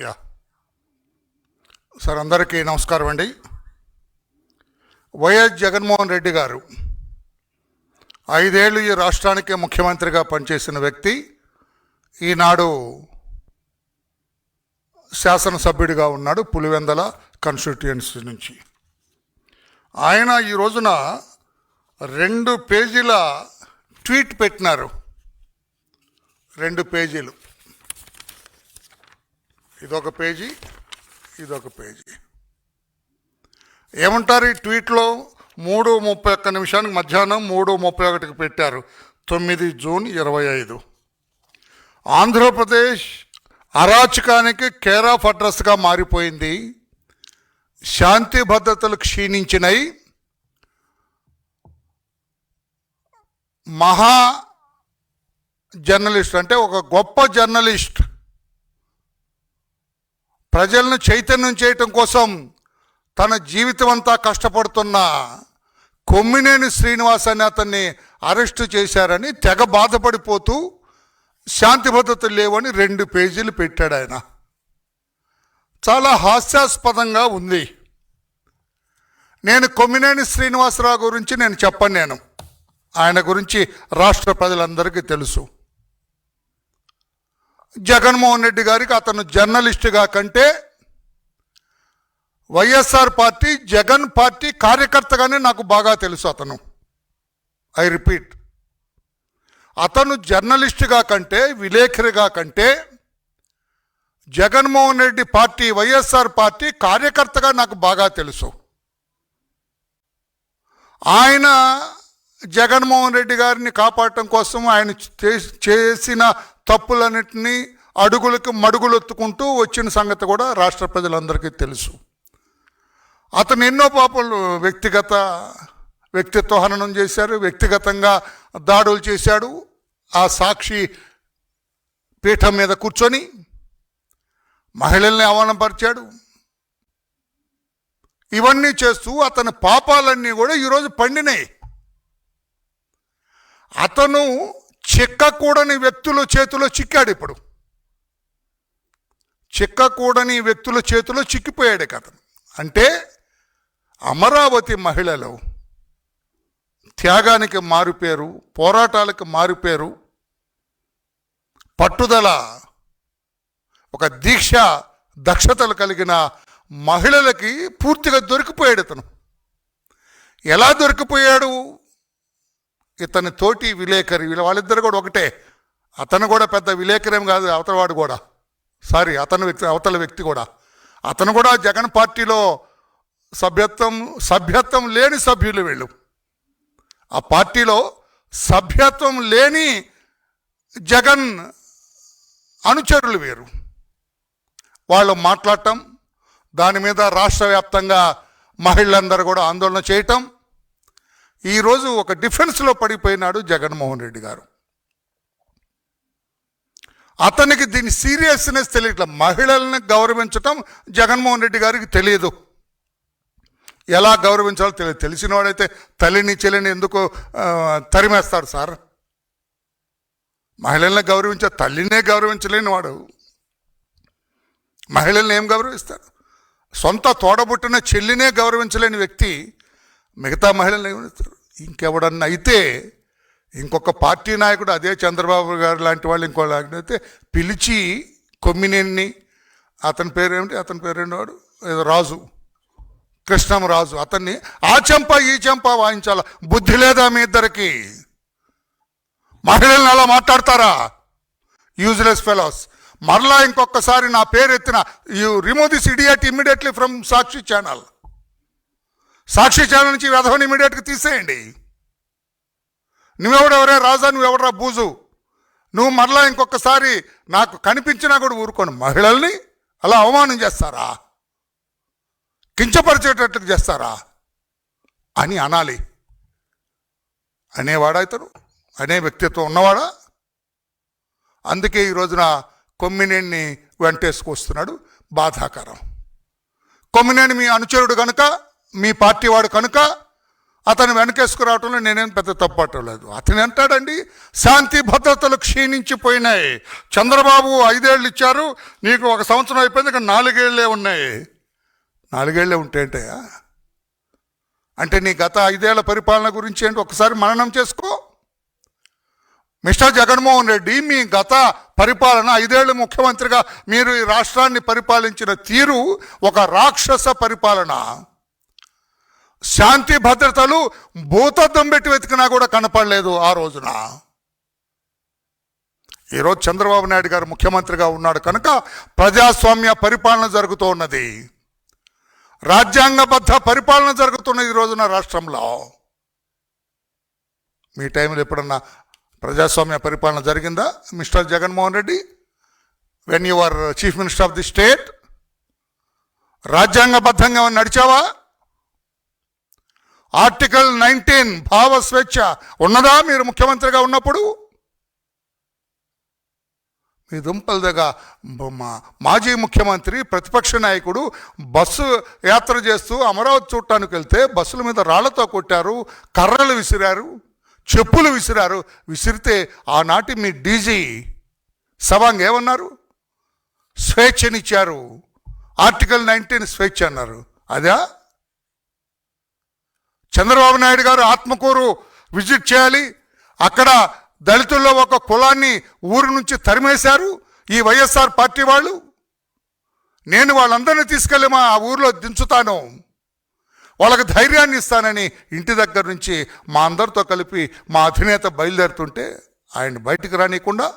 Yeah. Sir అందరికీ నమస్కారం అండి. వైఎస్ జగన్మోహన్ రెడ్డి గారు ఐదేళ్ళు ఈ రాష్ట్రానికి ముఖ్యమంత్రిగా పనిచేసిన వ్యక్తి ఈనాడు శాసనసభ్యుడిగా ఉన్నాడు పులివెందల కాన్స్టిట్యుయెన్సీ నుంచి. ఆయన ఈ రోజున రెండు పేజీల ట్వీట్ పెట్టినారు. రెండు పేజీలు. ఇదొక పేజీ ఇదొక పేజీ. ఏమంటారు ఈ ట్వీట్లో? మూడు ముప్పై ఒక్క నిమిషానికి మధ్యాహ్నం మూడు ముప్పై ఒకటికి పెట్టారు. తొమ్మిది జూన్ ఇరవై ఐదు. ఆంధ్రప్రదేశ్ అరాచకానికి కేర్ ఆఫ్ అడ్రస్గా మారిపోయింది. శాంతి భద్రతలు క్షీణించినాయి మహా జర్నలిస్ట్ అంటే ఒక గొప్ప జర్నలిస్ట్ ప్రజలను చైతన్యం చేయటం కోసం తన జీవితం అంతా కష్టపడుతున్న కొమ్మినేని శ్రీనివాస్ అనే అతన్ని అరెస్టు చేశారని తెగ బాధపడిపోతూ శాంతి భద్రతలు లేవని రెండు పేజీలు పెట్టాడు ఆయన. చాలా హాస్యాస్పదంగా ఉంది. నేను కొమ్మినేని శ్రీనివాసరావు గురించి నేను చెప్పను నేను. ఆయన గురించి రాష్ట్ర ప్రజలందరికీ తెలుసు. జగన్మోహన్ రెడ్డి గారికి అతను జర్నలిస్టుగా కంటే వైఎస్ఆర్ పార్టీ జగన్ పార్టీ కార్యకర్తగానే నాకు బాగా తెలుసు అతను. I repeat. అతను జర్నలిస్టుగా కంటే విలేఖరిగా కంటే Jaganmohan Reddy party YSR party కార్యకర్తగా నాకు బాగా తెలుసు. ఆయన జగన్మోహన్ రెడ్డి గారిని కాపాడటం కోసం ఆయన చే- చేసిన తప్పులన్నింటినీ అడుగులకు మడుగులెత్తుకుంటూ వచ్చిన సంగతి కూడా రాష్ట్ర ప్రజలందరికీ తెలుసు. అతను ఎన్నో పాపలు వ్యక్తిగత వ్యక్తిత్వ హననం చేశారు వ్యక్తిగతంగా దాడులు చేశాడు. ఆ సాక్షి పీఠం మీద కూర్చొని మహిళల్ని అవమానపరిచాడు. ఇవన్నీ చేస్తూ అతని పాపాలన్నీ కూడా ఈరోజు పండినాయి. అతను చిక్కకూడని వ్యక్తుల చేతిలో చిక్కాడు ఇప్పుడు. చిక్కకూడని వ్యక్తుల చేతిలో చిక్కిపోయాడు అతను. అంటే అమరావతి మహిళలు త్యాగానికి మారుపేరు పోరాటాలకు మారుపేరు పట్టుదల ఒక దీక్ష దక్షతలు కలిగిన మహిళలకి పూర్తిగా దొరికిపోయాడు అతను ఎలా దొరికిపోయాడు? ఇతని తోటి విలేకరి వీళ్ళ వాళ్ళిద్దరు కూడా ఒకటే. అతను కూడా పెద్ద విలేకరేం కాదు అవతలవాడు కూడా. సారీ అతను వ్యక్తి అవతల వ్యక్తి కూడా. అతను కూడా జగన్ పార్టీలో సభ్యత్వం సభ్యత్వం లేని సభ్యులు వీళ్ళు. ఆ పార్టీలో సభ్యత్వం లేని జగన్ అనుచరులు వీరు. వాళ్ళు మాట్లాడటం దాని మీద రాష్ట్ర వ్యాప్తంగా మహిళలందరూ కూడా ఆందోళన చేయటం ఈరోజు ఒక డిఫెన్స్లో పడిపోయినాడు జగన్మోహన్ రెడ్డి గారు. అతనికి దీని సీరియస్నెస్ తెలియట్ల. మహిళల్ని గౌరవించటం జగన్మోహన్ రెడ్డి గారికి తెలియదు. ఎలా గౌరవించాలో తెలియదు. తెలిసిన వాడైతే తల్లిని చెల్లిని ఎందుకు తరిమేస్తాడు సార్? మహిళల్ని గౌరవించే తల్లినే గౌరవించలేని వాడు మహిళల్ని ఏం గౌరవిస్తాడు సొంత తోడబుట్టిన చెల్లినే గౌరవించలేని వ్యక్తి మిగతా మహిళలు ఏమిస్తారు ఇంకెవడన్నా అయితే ఇంకొక పార్టీ నాయకుడు అదే చంద్రబాబు గారు లాంటి వాళ్ళు ఇంకో అయితే పిలిచి కొమ్మినేని అతని పేరేమిటి? అతని పేరు వాడు? ఏదో రాజు. కృష్ణంరాజు అతన్ని ఆ చెంప ఈ చెంప వాయించాల? బుద్ధి లేదా మీ ఇద్దరికి? మహిళల్ని అలా మాట్లాడతారా? యూజ్లెస్ ఫెలోస్ మరలా ఇంకొకసారి నా పేరు ఎత్తిన you remove this idiot immediately from Sakshi channel Sakshi channel నుంచి వెధవని ఇమీడియట్గా తీసేయండి. నువ్వెవడెవరే రాజా? నువ్వెవడరా బూజు? నువ్వు మరలా ఇంకొకసారి నాకు కనిపించినా కూడా ఊరుకోను. మహిళల్ని అలా అవమానం చేస్తారా? కించపరిచేటట్లు చేస్తారా? అని అనాలి. అనేవాడా ఇతను? అనే వ్యక్తిత్వం ఉన్నవాడా? అందుకే ఈ రోజున కొమ్మినేని వెంటేసుకొస్తున్నాడు బాధాకరం. కొమ్మినేని మీ అనుచరుడు కనుక మీ పార్టీ వాడు కనుక అతను వెనకేసుకురావటంలో నేనేం పెద్ద తప్పటం లేదు అతను అంటాడండి శాంతి భద్రతలు క్షీణించిపోయినాయి. చంద్రబాబు ఐదేళ్ళు ఇచ్చారు నీకు ఒక సంవత్సరం అయిపోయింది ఇక నాలుగేళ్ళే ఉన్నాయి. నాలుగేళ్ళే ఉంటేంటయా అంటే నీ గత ఐదేళ్ళ పరిపాలన గురించి ఏంటి? ఒకసారి మననం చేసుకో. మిస్టర్ జగన్మోహన్ రెడ్డి మీ గత పరిపాలన ఐదేళ్ళు ముఖ్యమంత్రిగా మీరు ఈ రాష్ట్రాన్ని పరిపాలించిన తీరు ఒక రాక్షస పరిపాలన. శాంతి భద్రతలు భూతద్దం పెట్టి వెతికినా కూడా కనపడలేదు ఆ రోజున. ఈరోజు చంద్రబాబు నాయుడు గారు ముఖ్యమంత్రిగా ఉన్నాడు కనుక ప్రజాస్వామ్య పరిపాలన జరుగుతూ ఉన్నది. రాజ్యాంగబద్ధ పరిపాలన జరుగుతున్నది ఈ రోజున రాష్ట్రంలో. మీ టైంలో ఎప్పుడన్నా ప్రజాస్వామ్య పరిపాలన జరిగిందా? Mister Jaganmohan Reddy when you are chief minister of the state రాజ్యాంగబద్ధంగా నడిచావా? ఆర్టికల్ నైన్టీన్ భావ స్వేచ్ఛ ఉన్నదా మీరు ముఖ్యమంత్రిగా ఉన్నప్పుడు? మీ దుంపల దగ్గర మా మాజీ ముఖ్యమంత్రి ప్రతిపక్ష నాయకుడు బస్సు యాత్ర చేస్తూ అమరావతి చూడటానికి వెళ్తే బస్సుల మీద రాళ్ళతో కొట్టారు కర్రలు విసిరారు చెప్పులు విసిరారు. విసిరితే ఆనాటి మీ డీజీ సవాంగ్ ఏమన్నారు? స్వేచ్ఛనిచ్చారు. ఆర్టికల్ నైన్టీన్ స్వేచ్ఛ అన్నారు. అదా? చంద్రబాబు నాయుడు గారు ఆత్మకూరు విజిట్ చేయాలి. అక్కడ దళితుల్లో ఒక కులాన్ని ఊరు నుంచి తరిమేశారు. ఈ వైఎస్ఆర్ పార్టీ వాళ్ళు. నేను వాళ్ళందరినీ తీసుకెళ్ళి మా ఆ ఊరిలో దించుతాను. వాళ్ళకి ధైర్యాన్ని ఇస్తానని ఇంటి దగ్గర నుంచి మా అందరితో కలిపి మా అధినేత బయలుదేరుతుంటే ఆయన బయటికి రానియకుండా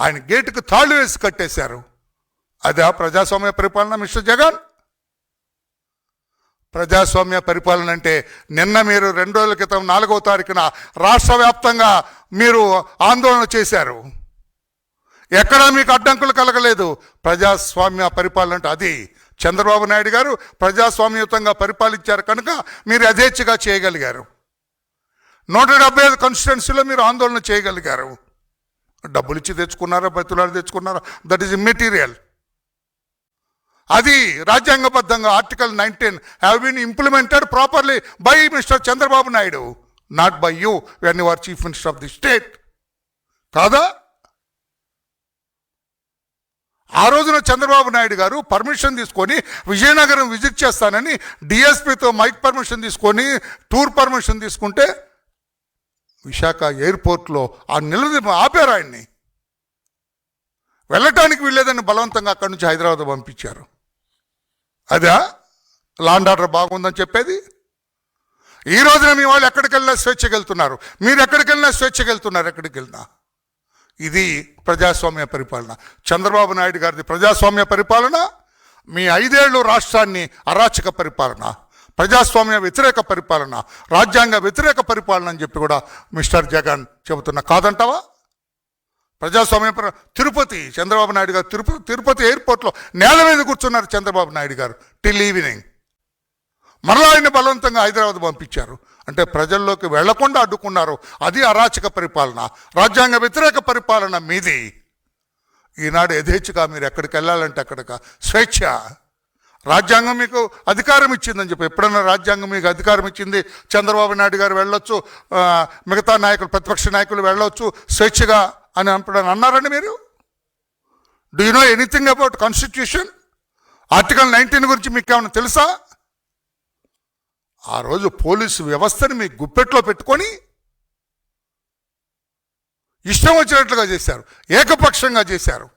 ఆయన గేటుకు తాళ్ళు వేసి కట్టేశారు. అదే ప్రజాస్వామ్య పరిపాలన మిస్టర్ జగన్. ప్రజాస్వామ్య పరిపాలన అంటే నిన్న మీరు రెండు రోజుల క్రితం నాలుగవ తారీఖున రాష్ట్ర వ్యాప్తంగా మీరు ఆందోళన చేశారు. ఎక్కడా మీకు అడ్డంకులు కలగలేదు. ప్రజాస్వామ్య పరిపాలన అంటే అది. చంద్రబాబు నాయుడు గారు ప్రజాస్వామ్యయుతంగా పరిపాలించారు కనుక మీరు యథేచ్ఛగా చేయగలిగారు. నూట డెబ్బై ఐదు కాన్స్టిట్యున్సీలో మీరు ఆందోళన చేయగలిగారు. డబ్బులు ఇచ్చి తెచ్చుకున్నారా బతులారు తెచ్చుకున్నారా? దట్ ఈజ్ ఇమ్మెటీరియల్ అది రాజ్యాంగబద్ధంగా article nineteen have been implemented properly by mister Chandrababu Naidu. Not by you when you are chief minister of the state కాదా? ఆ రోజున చంద్రబాబు నాయుడు గారు పర్మిషన్ తీసుకొని విజయనగరం విజిట్ చేస్తానని డిఎస్పితో మైక్ పర్మిషన్ తీసుకొని టూర్ పర్మిషన్ తీసుకుంటే విశాఖ ఎయిర్పోర్ట్లో ఆ నిలది ఆపారు ఆయన్ని. వెళ్ళటానికి వీళ్ళేదని బలవంతంగా అక్కడి నుంచి హైదరాబాద్ పంపించారు. అదా? లాండ్ ఆర్డర్ బాగుందని చెప్పేది? ఈ రోజున మీ వాళ్ళు ఎక్కడికి వెళ్ళినా స్వేచ్ఛకి వెళ్తున్నారు మీరు ఎక్కడికి వెళ్ళినా స్వేచ్ఛకి వెళ్తున్నారు ఎక్కడికి వెళ్ళినా ఇది ప్రజాస్వామ్య పరిపాలన. చంద్రబాబు నాయుడు గారిది ప్రజాస్వామ్య పరిపాలన మీ ఐదేళ్ళు రాష్ట్రాన్ని అరాచక పరిపాలన ప్రజాస్వామ్య వ్యతిరేక పరిపాలన రాజ్యాంగ వ్యతిరేక పరిపాలన అని చెప్పి కూడా మిస్టర్ జగన్ చెబుతున్నా కాదంటావా? ప్రజాస్వామ్య తిరుపతి చంద్రబాబు నాయుడు గారు తిరుపతి తిరుపతి ఎయిర్పోర్ట్లో నేల మీద కూర్చున్నారు చంద్రబాబు నాయుడు గారు టిల్ ఈవినింగ్ మరలా ఆయన బలవంతంగా హైదరాబాద్ పంపించారు. అంటే ప్రజల్లోకి వెళ్ళకుండా అడ్డుకున్నారు. అది అరాచక పరిపాలన. రాజ్యాంగ వ్యతిరేక పరిపాలన మీది. ఈనాడు యథేచ్ఛగా మీరు ఎక్కడికి వెళ్ళాలంటే అక్కడికి. స్వేచ్ఛ. రాజ్యాంగం మీకు అధికారం ఇచ్చిందని చెప్పి ఎప్పుడన్నా రాజ్యాంగం మీకు అధికారం ఇచ్చింది? చంద్రబాబు నాయుడు గారు వెళ్ళొచ్చు. మిగతా నాయకులు ప్రతిపక్ష నాయకులు వెళ్ళొచ్చు. స్వేచ్ఛగా అని ఎప్పుడన్నా అన్నారండి మీరు? Do you know anything about constitution article nineteen గురించి మీకు ఏమైనా తెలుసా? ఆ రోజు పోలీసు వ్యవస్థని మీ గుప్పెట్లో పెట్టుకొని ఇష్టం వచ్చినట్లుగా చేశారు. ఏకపక్షంగా చేశారు.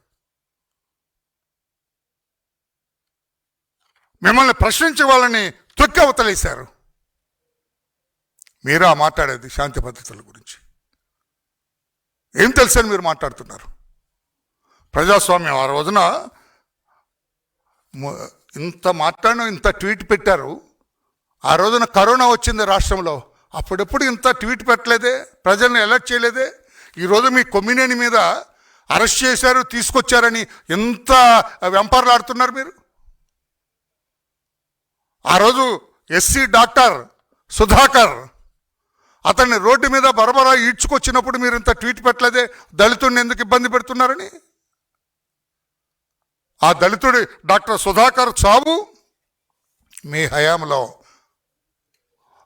మిమ్మల్ని ప్రశ్నించే వాళ్ళని తొక్కి అవతలేశారు. మీరా మాట్లాడేది శాంతి భద్రతల గురించి. ఏం తెలుసని మీరు మాట్లాడుతున్నారు? ప్రజాస్వామ్యం ఆ రోజున ఇంత మాట్లాడిన ఇంత ట్వీట్ పెట్టారు. ఆ రోజున కరోనా వచ్చింది రాష్ట్రంలో. అప్పుడెప్పుడు ఇంత ట్వీట్ పెట్టలేదే? ప్రజల్ని అలర్ట్ చేయలేదే? ఈరోజు మీ కొమ్మినేని మీద అరెస్ట్ చేశారు తీసుకొచ్చారని ఎంత వెంపర్లాడుతున్నారు మీరు? ఆ రోజు ఎస్సీ డాక్టర్ సుధాకర్ అతన్ని రోడ్డు మీద బరబరా ఈడ్చుకొచ్చినప్పుడు మీరు ఇంత ట్వీట్ పెట్టలేదే? దళితుడిని ఎందుకు ఇబ్బంది పెడుతున్నారని? ఆ దళితుడి డాక్టర్ సుధాకర్ చావు మీ హయాంలో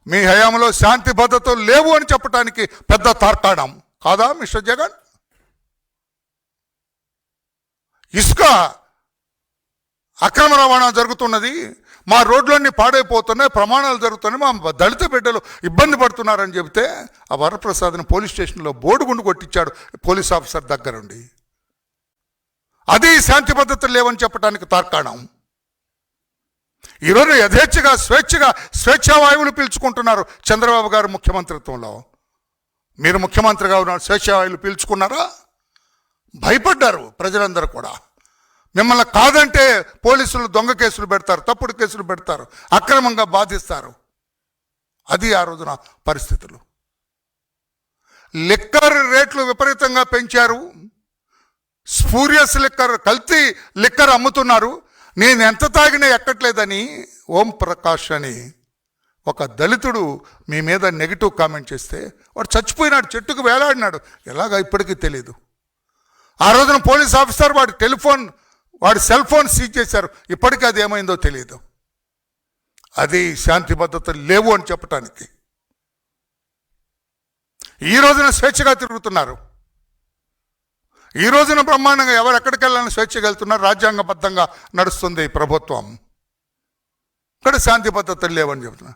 మీ హయాంలో శాంతి భద్రతలు లేవు అని చెప్పడానికి పెద్ద తార్కాణం. కాదా మిస్టర్ జగన్? ఇసుక అక్రమ రవాణా జరుగుతున్నది. మా రోడ్లన్నీ పాడైపోతున్నాయి ప్రమాణాలు జరుగుతున్నాయి మా దళిత బిడ్డలు ఇబ్బంది పడుతున్నారని చెబితే ఆ వరప్రసాద్ని పోలీస్ స్టేషన్లో బోర్డు గుండు కొట్టించాడు పోలీస్ ఆఫీసర్ దగ్గరుండి. అది శాంతి పద్ధతులు లేవని చెప్పడానికి తార్కాణం. ఈరోజు యథేచ్ఛగా స్వేచ్ఛగా స్వేచ్ఛావాయువులు పీల్చుకుంటున్నారు చంద్రబాబు గారు ముఖ్యమంత్రిత్వంలో. మీరు ముఖ్యమంత్రిగా ఉన్నారు స్వేచ్ఛావాయువులు పీల్చుకున్నారా? భయపడ్డారు ప్రజలందరూ కూడా. మిమ్మల్ని కాదంటే పోలీసులు దొంగ కేసులు పెడతారు తప్పుడు కేసులు పెడతారు అక్రమంగా బాధిస్తారు. అది ఆ రోజున పరిస్థితులు. లిక్కర్ రేట్లు విపరీతంగా పెంచారు. స్పూరియస్ లిక్కర్ కల్తీ లిక్కర్ అమ్ముతున్నారు. నేను ఎంత తాగినా ఎక్కట్లేదని ఓం ప్రకాష్ అని ఒక దళితుడు మీ మీద నెగిటివ్ కామెంట్ చేస్తే వాడు చచ్చిపోయినాడు చెట్టుకు వేలాడినాడు. ఎలాగా ఇప్పటికీ తెలియదు ఆ రోజున పోలీస్ ఆఫీసర్ వాడి టెలిఫోన్ వాడి సెల్ ఫోన్ సీజ్ చేశారు. ఇప్పటికీ అది ఏమైందో తెలియదు అది శాంతి భద్రతలు లేవు అని చెప్పటానికి. ఈ రోజున స్వేచ్ఛగా తిరుగుతున్నారు. ఈ రోజున బ్రహ్మాండంగా ఎవరు ఎక్కడికి వెళ్ళాలని స్వేచ్ఛగా వెళ్తున్నారు? రాజ్యాంగబద్ధంగా నడుస్తుంది ఈ ప్రభుత్వం. ఇక్కడ శాంతి భద్రతలు లేవని చెబుతున్నా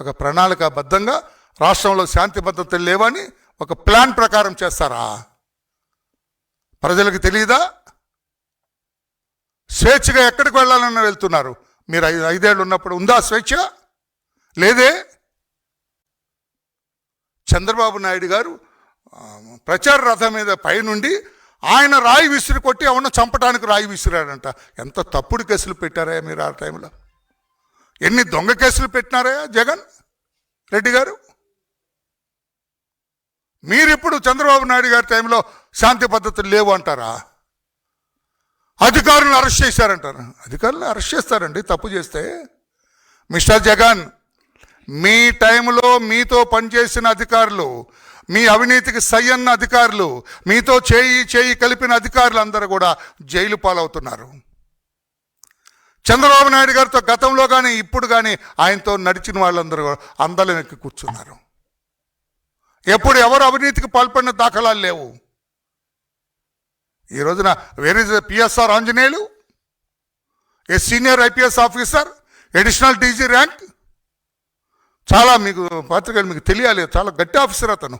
ఒక ప్రణాళికాబద్ధంగా రాష్ట్రంలో శాంతి భద్రతలు లేవని ఒక ప్లాన్ ప్రకారం చేస్తారా? ప్రజలకు తెలియదా స్వేచ్ఛగా ఎక్కడికి వెళ్ళాలని వెళ్తున్నారు. మీరు ఐదు ఐదేళ్ళు ఉన్నప్పుడు ఉందా స్వేచ్ఛ? లేదే? చంద్రబాబు నాయుడు గారు ప్రచార రథం మీద పైనుండి ఆయన రాయి విసిరి కొట్టి అవును చంపడానికి రాయి విసిరాడంట. ఎంత తప్పుడు కేసులు పెట్టారా మీరు ఆ టైంలో? ఎన్ని దొంగ కేసులు పెట్టినారా జగన్ రెడ్డి గారు? మీరిప్పుడు చంద్రబాబు నాయుడు గారి టైంలో శాంతి పద్ధతులు లేవు అంటారా? అధికారులను అరెస్ట్ చేశారంటారు. అధికారులను అరెస్ట్ చేస్తారండి. తప్పు చేస్తే. మిస్టర్ జగన్ మీ టైంలో మీతో పనిచేసిన అధికారులు మీ అవినీతికి సయ్యన్న అధికారులు మీతో చేయి చేయి కలిపిన అధికారులు అందరూ కూడా జైలు పాలవుతున్నారు. చంద్రబాబు నాయుడు గారితో గతంలో కానీ ఇప్పుడు కానీ ఆయనతో నడిచిన వాళ్ళందరూ కూడా ఎక్కి కూర్చున్నారు. ఎప్పుడు ఎవరు అవినీతికి పాల్పడిన దాఖలాలు లేవు. ఈ రోజున where is PSR Anjaneyulu a senior IPS officer additional DG rank చాలా మీకు పాత్రికలు మీకు తెలియాలి చాలా గట్టి ఆఫీసర్ అతను.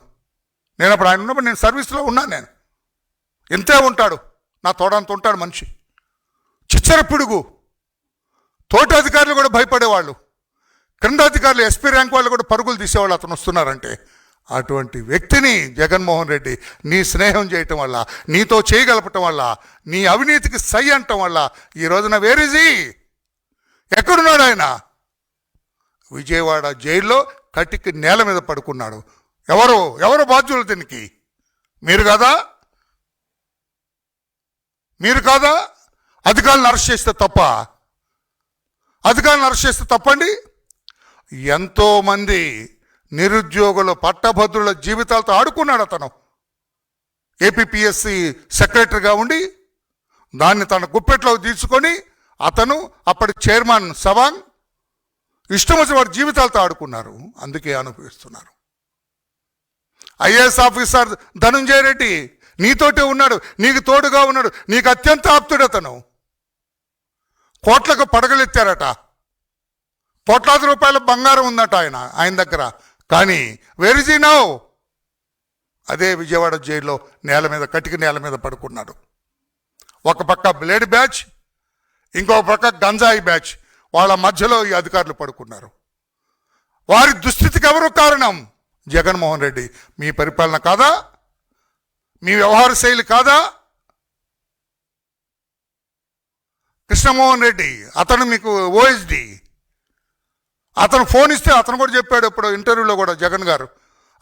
నేను అప్పుడు ఆయన ఉన్నప్పుడు నేను సర్వీస్లో ఉన్నాను నేను. ఎంతే ఉంటాడు నా తోడంత ఉంటాడు మనిషి. చిచ్చర పిడుగు తోటి అధికారులు కూడా భయపడేవాళ్ళు. క్రింద అధికారులు ఎస్పీ ర్యాంక్ వాళ్ళు కూడా పరుగులు తీసేవాళ్ళు అతను వస్తున్నారంటే. అటువంటి వ్యక్తిని జగన్మోహన్ రెడ్డి నీ స్నేహం చేయటం వల్ల నీతో చేయగలపటం వల్ల నీ అవినీతికి సై అంటం వల్ల ఈ రోజున వేరేజీ ఎక్కడున్నాడు ఆయన? విజయవాడ జైల్లో కటికి నేల మీద పడుకున్నాడు. ఎవరు? ఎవరు బాధ్యులు దీనికి? మీరు కాదా? మీరు కాదా? అధికారులను అరెస్ట్ చేస్తే తప్ప. అధికారులను అరెస్ట్ చేస్తే తప్పండి. ఎంతోమంది నిరుద్యోగుల పట్టభద్రుల జీవితాలతో ఆడుకున్నాడు అతను. ఏపీఎస్సి సెక్రటరీగా ఉండి దాన్ని తన గుప్పెట్లోకి తీసుకొని అతను అప్పటి చైర్మన్ సవాంగ్ ఇష్టం వచ్చిన వారి జీవితాలతో ఆడుకున్నారు. అందుకే అనుభవిస్తున్నారు. ఐఏఎస్ ఆఫీసర్ ధనుంజయ రెడ్డి నీతోటే ఉన్నాడు నీకు తోడుగా ఉన్నాడు నీకు అత్యంత ఆప్తుడు అతను. కోట్లకు పడగలెత్తారట. కోట్లాది రూపాయల బంగారం ఉందట ఆయన ఆయన దగ్గర. కానీ వెరిజీ నౌ అదే విజయవాడ జైల్లో నేల మీద కటిక నేల మీద పడుకున్నాడు. ఒక పక్క బ్లేడ్ బ్యాచ్ ఇంకో పక్క గంజాయి బ్యాచ్ వాళ్ళ మధ్యలో ఈ అధికారులు పడుకున్నారు. వారి దుస్థితికి ఎవరు కారణం? జగన్మోహన్ రెడ్డి. మీ పరిపాలన కాదా? మీ వ్యవహార శైలి కాదా? కృష్ణమోహన్ రెడ్డి అతను మీకు ఓఎస్డి అతను ఫోన్ ఇస్తే అతను కూడా చెప్పాడు ఇప్పుడు ఇంటర్వ్యూలో కూడా జగన్ గారు.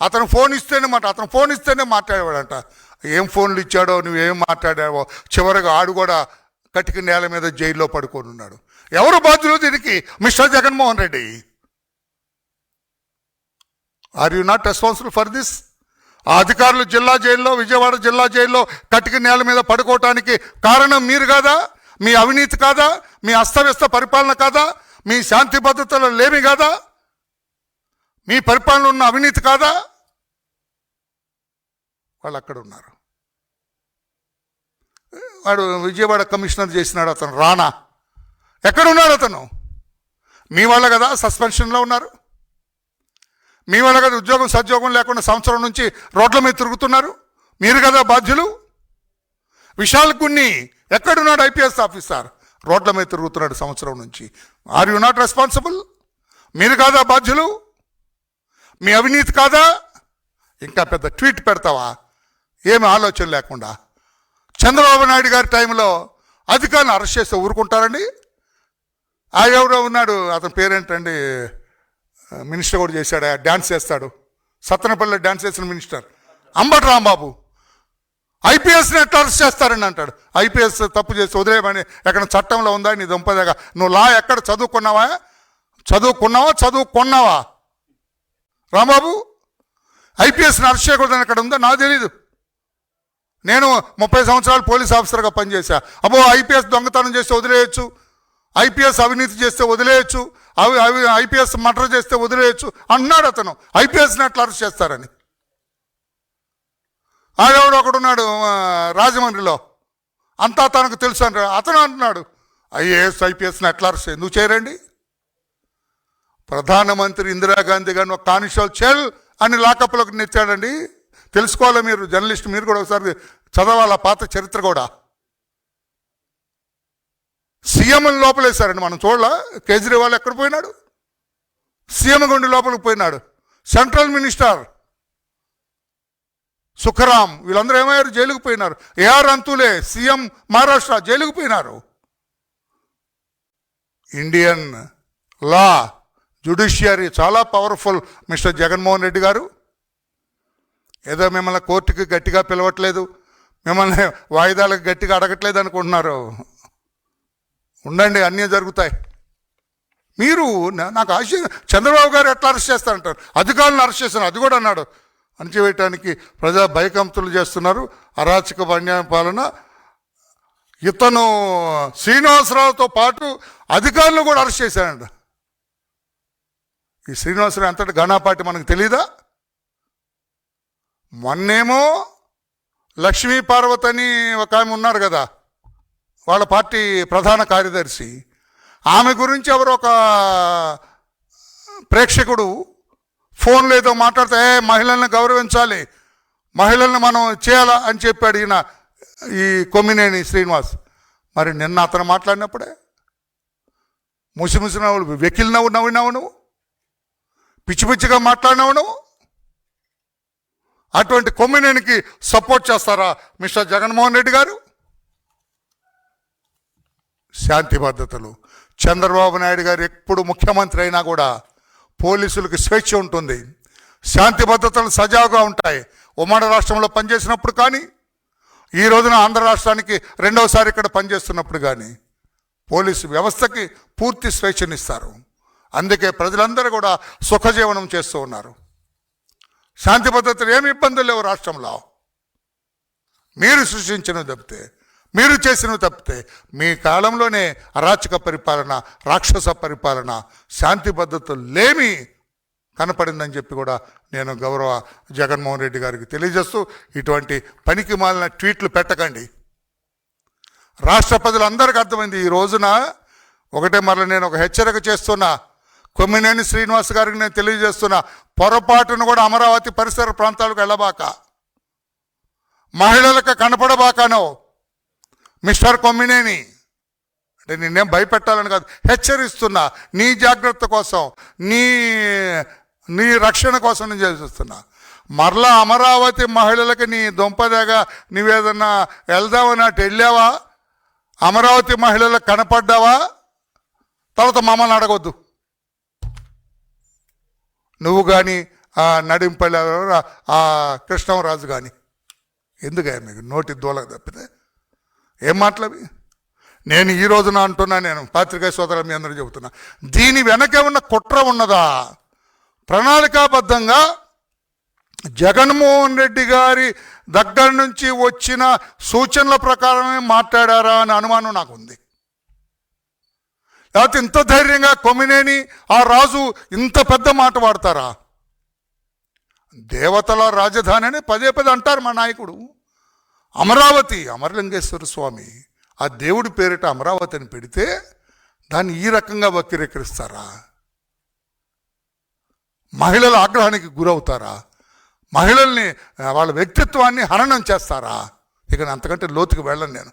అతను ఫోన్ ఇస్తేనే మాట అతను ఫోన్ ఇస్తేనే మాట్లాడేవాడంట. ఏం ఫోన్లు ఇచ్చాడో నువ్వేం మాట్లాడావో చివరిగా ఆడు కూడా కటిక నేల మీద జైల్లో పడుకొని ఉన్నాడు. ఎవరు బాధ్యులు దీనికి? Mister Jaganmohan Reddy. Are you not responsible for this ఆ అధికారులు జిల్లా జైల్లో విజయవాడ జిల్లా జైల్లో కటిక నేల మీద పడుకోవటానికి కారణం మీరు కాదా? మీ అవినీతి కాదా? మీ అస్తవ్యస్త పరిపాలన కాదా? మీ శాంతి భద్రతలు లేమి కాదా? మీ పరిపాలన ఉన్న అవినీతి కాదా? వాళ్ళు అక్కడ ఉన్నారు. వాడు విజయవాడ కమిషనర్ చేసినాడు అతను రానా ఎక్కడున్నాడు అతను? మీ వాళ్ళ కదా సస్పెన్షన్లో ఉన్నారు. మీ వాళ్ళ కదా ఉద్యోగం సద్యోగం లేకుండా సంవత్సరం నుంచి రోడ్ల మీద తిరుగుతున్నారు. మీరు కదా బాధ్యులు. విశాల్ గున్ని ఎక్కడున్నాడు ఐపీఎస్ ఆఫీసర్? రోడ్ల మీద తిరుగుతున్నాడు సంవత్సరం నుంచి. ఆర్ యు నాట్ రెస్పాన్సిబుల్ మీరు కాదా బాధ్యులు? మీ అవినీతి కాదా? ఇంకా పెద్ద ట్వీట్ పెడతావా? ఏమి ఆలోచన లేకుండా. చంద్రబాబు నాయుడు గారి టైంలో అధికారులను అరెస్ట్ చేస్తే ఊరుకుంటారండి? ఆ ఎవరో ఉన్నాడు అతని పేరేంటండి? మినిస్టర్ కూడా చేశాడు డ్యాన్స్ చేస్తాడు. సత్తనపల్లి డ్యాన్స్ చేసిన మినిస్టర్. అంబటి రాంబాబు ఐపీఎస్ని ఎట్లా అరెస్ట్ చేస్తారని అంటాడు. ఐపీఎస్ తప్పు చేసి వదిలేయమని ఎక్కడ చట్టంలో ఉందా నీ దుంపదగా నువ్వు లా ఎక్కడ చదువుకున్నావా? చదువుకున్నావా? చదువుకున్నావా? రాంబాబు ఐపీఎస్ని అరెస్ట్ చేయకూడదని ఎక్కడ ఉందా? నాకు తెలీదు. నేను ముప్పై సంవత్సరాలు పోలీస్ ఆఫీసర్గా పనిచేశా. అబ్బో ఐపీఎస్ దొంగతనం చేస్తే వదిలేయచ్చు. ఐపీఎస్ అవినీతి చేస్తే వదిలేయచ్చు. అవి అవి ఐపీఎస్ మర్డర్ చేస్తే వదిలేయచ్చు. అన్నాడు అతను. ఐపీఎస్ని ఎట్లా అరెస్ట్ చేస్తారని. ఆడెవడు ఒకడున్నాడు రాజమండ్రిలో. అంతా తనకు తెలుసు అంటాడు అతను అంటున్నాడు ఐఏఎస్ ఐపీఎస్ని ఎట్లా ఎందుకు చేయరండి. ప్రధానమంత్రి ఇందిరాగాంధీ గారిని ఒక కానిస్టేబుల్ చెల్ అని లాకప్లోకి నెచ్చాడండి తెలుసుకోవాలి మీరు జర్నలిస్ట్ మీరు కూడా ఒకసారి చదవాలా పాత చరిత్ర కూడా. సీఎం లోపలేశారండి మనం చూడాల కేజ్రీవాల్ ఎక్కడ పోయినాడు? సీఎం గుండి లోపలికి పోయినాడు. సెంట్రల్ మినిస్టర్ సుఖరాం వీళ్ళందరూ ఏమయ్యారు? జైలుకు పోయినారు. ఏఆర్ అంతులే సీఎం మహారాష్ట్ర జైలుకు పోయినారు. ఇండియన్ లా జుడిషియరీ చాలా పవర్ఫుల్ మిస్టర్ జగన్మోహన్ రెడ్డి గారు. ఏదో మిమ్మల్ని కోర్టుకి గట్టిగా పిలవట్లేదు మిమ్మల్ని వాయిదాలకు గట్టిగా అడగట్లేదు అనుకుంటున్నారు. ఉండండి అన్నీ జరుగుతాయి. మీరు నాకు ఆశ చంద్రబాబు గారు ఎట్లా అరెస్ట్ చేస్తారంటారు? అధికారులను అరెస్ట్ చేస్తున్నారు అది కూడా అన్నాడు. అణచివేయటానికి ప్రజా భయకంతులు చేస్తున్నారు. అరాచక అన్యాయ పాలన. ఇతను శ్రీనివాసరావుతో పాటు అధికారులు కూడా అరెస్ట్ చేశాడంట. ఈ శ్రీనివాసరావు ఎంతటి ఘనాపాటి మనకు తెలీదా? మొన్నేమో లక్ష్మీ పార్వతి అని ఒక ఆమె ఉన్నారు కదా. వాళ్ళ పార్టీ ప్రధాన కార్యదర్శి. ఆమె గురించి ఎవరో ఒక ప్రేక్షకుడు ఫోన్లో ఏదో మాట్లాడితే "ఏ, మహిళల్ని గౌరవించాలి మహిళల్ని మనం చేయాలా? అని చెప్పాడు ఈయన ఈ కొమ్మినేని శ్రీనివాస్ మరి నిన్న అతను మాట్లాడినప్పుడే? ముసిముసి నవ్వులు వెకిల్ నవ్వు నవ్వినావు నువ్వు పిచ్చి పిచ్చిగా మాట్లాడినావు నువ్వు? అటువంటి కొమ్మినేనికి సపోర్ట్ చేస్తారా మిస్టర్ జగన్మోహన్ రెడ్డి గారు? శాంతి భద్రతలు చంద్రబాబు నాయుడు గారు ఎప్పుడు ముఖ్యమంత్రి అయినా కూడా పోలీసులకు స్వేచ్ఛ ఉంటుంది. శాంతి భద్రతలు సజావుగా ఉంటాయి. ఉమ్మడి రాష్ట్రంలో పనిచేసినప్పుడు కానీ ఈ రోజున ఆంధ్ర రాష్ట్రానికి రెండవసారి ఇక్కడ పనిచేస్తున్నప్పుడు కానీ పోలీసు వ్యవస్థకి పూర్తి స్వేచ్ఛనిస్తారు. అందుకే ప్రజలందరూ కూడా సుఖజీవనం చేస్తూ ఉన్నారు. శాంతి భద్రతలు ఏమి ఇబ్బందులు లేవు రాష్ట్రంలో. మీరు సృష్టించిన తప్పితే మీరు చేసినవి తప్పితే మీ కాలంలోనే అరాచక పరిపాలన రాక్షస పరిపాలన శాంతి పద్ధతులు లేమి కనపడిందని చెప్పి కూడా నేను గౌరవ జగన్మోహన్ రెడ్డి గారికి తెలియజేస్తూ ఇటువంటి పనికి మాలిన ట్వీట్లు పెట్టకండి. రాష్ట్ర ప్రజలందరికీ అర్థమైంది ఈ రోజున ఒకటే మరల నేను ఒక హెచ్చరిక చేస్తున్నా కొమ్మినేని శ్రీనివాస్ గారికి నేను తెలియజేస్తున్నా పొరపాటును కూడా అమరావతి పరిసర ప్రాంతాలకు వెళ్ళబాక మహిళలకు కనపడబాకనో మిస్టర్ కొమ్మినేని. అంటే నిన్నేం భయపెట్టాలని కాదు. హెచ్చరిస్తున్నా. నీ జాగ్రత్త కోసం నీ నీ రక్షణ కోసం నేను చేస్తున్నా. మరలా అమరావతి మహిళలకి నీ దొంపదగా నువ్వేదన్నా వెళ్దామని అటు వెళ్ళావా? అమరావతి మహిళలకు కనపడ్డావా? తర్వాత మమ్మల్ని అడగొద్దు. నువ్వు కానీ ఆ నడింపల్లి ఆ కృష్ణరాజు కానీ ఎందుకయ్యా మీకు నోటి దూలకు తప్పితే? ఏం మాటలవి నేను ఈ రోజున అంటున్నా నేను పాత్రికా సోదరుల మీ అందరూ చెబుతున్నా. దీని వెనక ఉన్న కుట్ర ఉన్నదా? ప్రణాళికాబద్ధంగా జగన్మోహన్ రెడ్డి గారి దగ్గర నుంచి వచ్చిన సూచనల ప్రకారమే మాట్లాడారా అని అనుమానం నాకు ఉంది లేకపోతే ఇంత ధైర్యంగా కొమ్మినేని ఆ రాజు ఇంత పెద్ద మాట వాడతారా? దేవతల రాజధాని అని పదే పదే అంటారు మా నాయకుడు. అమరావతి అమరలింగేశ్వర స్వామి ఆ దేవుడి పేరిట అమరావతి అని పెడితే దాన్ని ఈ రకంగా వక్రీకరిస్తారా? మహిళల ఆగ్రహానికి గురవుతారా? మహిళల్ని వాళ్ళ వ్యక్తిత్వాన్ని హననం చేస్తారా? ఇక నేను అంతకంటే లోతుకు వెళ్ళను నేను.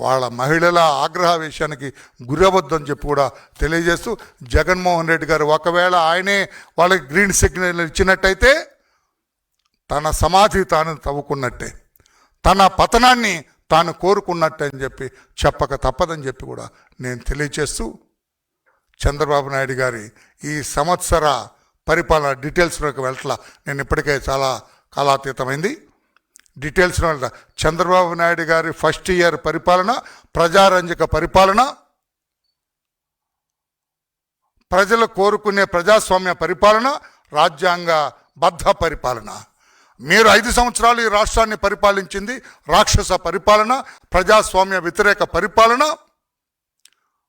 వాళ్ళ మహిళల ఆగ్రహ విషయానికి గురవద్దని చెప్పి కూడా తెలియజేస్తూ జగన్మోహన్ రెడ్డి గారు ఒకవేళ ఆయనే వాళ్ళకి గ్రీన్ సిగ్నల్ ఇచ్చినట్టయితే తన సమాధి తాను తవ్వుకున్నట్టే. తన పతనాన్ని తాను కోరుకున్నట్టే అని చెప్పి చెప్పక తప్పదని చెప్పి కూడా నేను తెలియచేస్తూ చంద్రబాబు నాయుడు గారి ఈ సంవత్సర పరిపాలన డీటెయిల్స్లోకి వెళ్ళట్లా. నేను ఇప్పటికే చాలా కాలాతీతమైంది. డీటెయిల్స్లో వెళ్ళా చంద్రబాబు నాయుడు గారి ఫస్ట్ ఇయర్ పరిపాలన ప్రజారంజక పరిపాలన ప్రజలు కోరుకునే ప్రజాస్వామ్య పరిపాలన రాజ్యాంగ బద్ధ పరిపాలన. మీరు ఐదు సంవత్సరాలు ఈ రాష్ట్రాన్ని పరిపాలించింది రాక్షస పరిపాలన ప్రజాస్వామ్య వ్యతిరేక పరిపాలన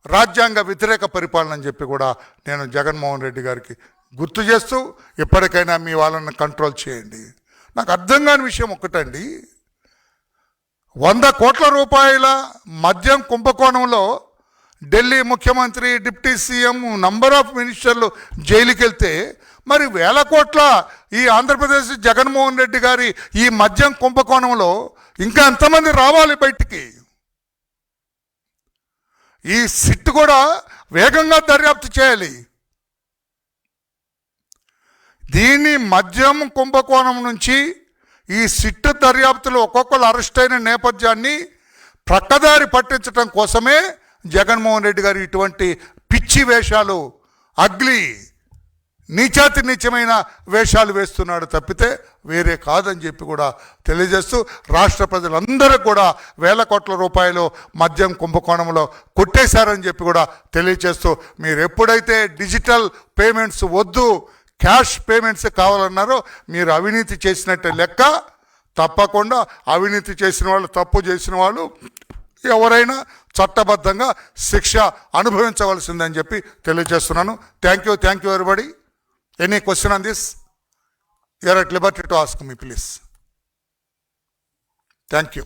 రాజ్యాంగ వ్యతిరేక పరిపాలన అని చెప్పి కూడా నేను జగన్మోహన్ రెడ్డి గారికి గుర్తు చేస్తూ ఎప్పటికైనా మీ వాళ్ళని కంట్రోల్ చేయండి. నాకు అర్థం కాని విషయం ఒక్కటండి. వంద కోట్ల రూపాయల మద్యం కుంభకోణంలో ఢిల్లీ ముఖ్యమంత్రి డిప్యూటీ సీఎం నంబర్ ఆఫ్ మినిస్టర్లు జైలుకి వెళ్తే మరి వేల కోట్ల ఈ ఆంధ్రప్రదేశ్ జగన్మోహన్ రెడ్డి గారి ఈ మద్యం కుంభకోణంలో ఇంకా ఎంతమంది రావాలి బయటికి? ఈ సిట్ కూడా వేగంగా దర్యాప్తు చేయాలి. దీన్ని మద్యం కుంభకోణం నుంచి ఈ సిట్టు దర్యాప్తులో ఒక్కొక్కరు అరెస్ట్ అయిన నేపథ్యాన్ని ప్రక్కదారి పట్టించడం కోసమే జగన్మోహన్ రెడ్డి గారు ఇటువంటి పిచ్చి వేషాలు అగ్లీ నీచాతి నీచమైన వేషాలు వేస్తున్నాడు తప్పితే వేరే కాదని చెప్పి కూడా తెలియజేస్తూ రాష్ట్ర ప్రజలందరూ కూడా వేల కోట్ల రూపాయలు మద్యం కుంభకోణంలో కొట్టేశారని చెప్పి కూడా తెలియజేస్తూ మీరు ఎప్పుడైతే డిజిటల్ పేమెంట్స్ వద్దు క్యాష్ పేమెంట్స్ కావాలన్నారో మీరు అవినీతి చేసినట్టే లెక్క తప్పకుండా అవినీతి చేసిన వాళ్ళు తప్పు చేసిన వాళ్ళు ఎవరైనా చట్టబద్ధంగా శిక్ష అనుభవించవలసిందని చెప్పి తెలియజేస్తున్నాను. Thank you thank you everybody any question on this you're at liberty to ask me please thank you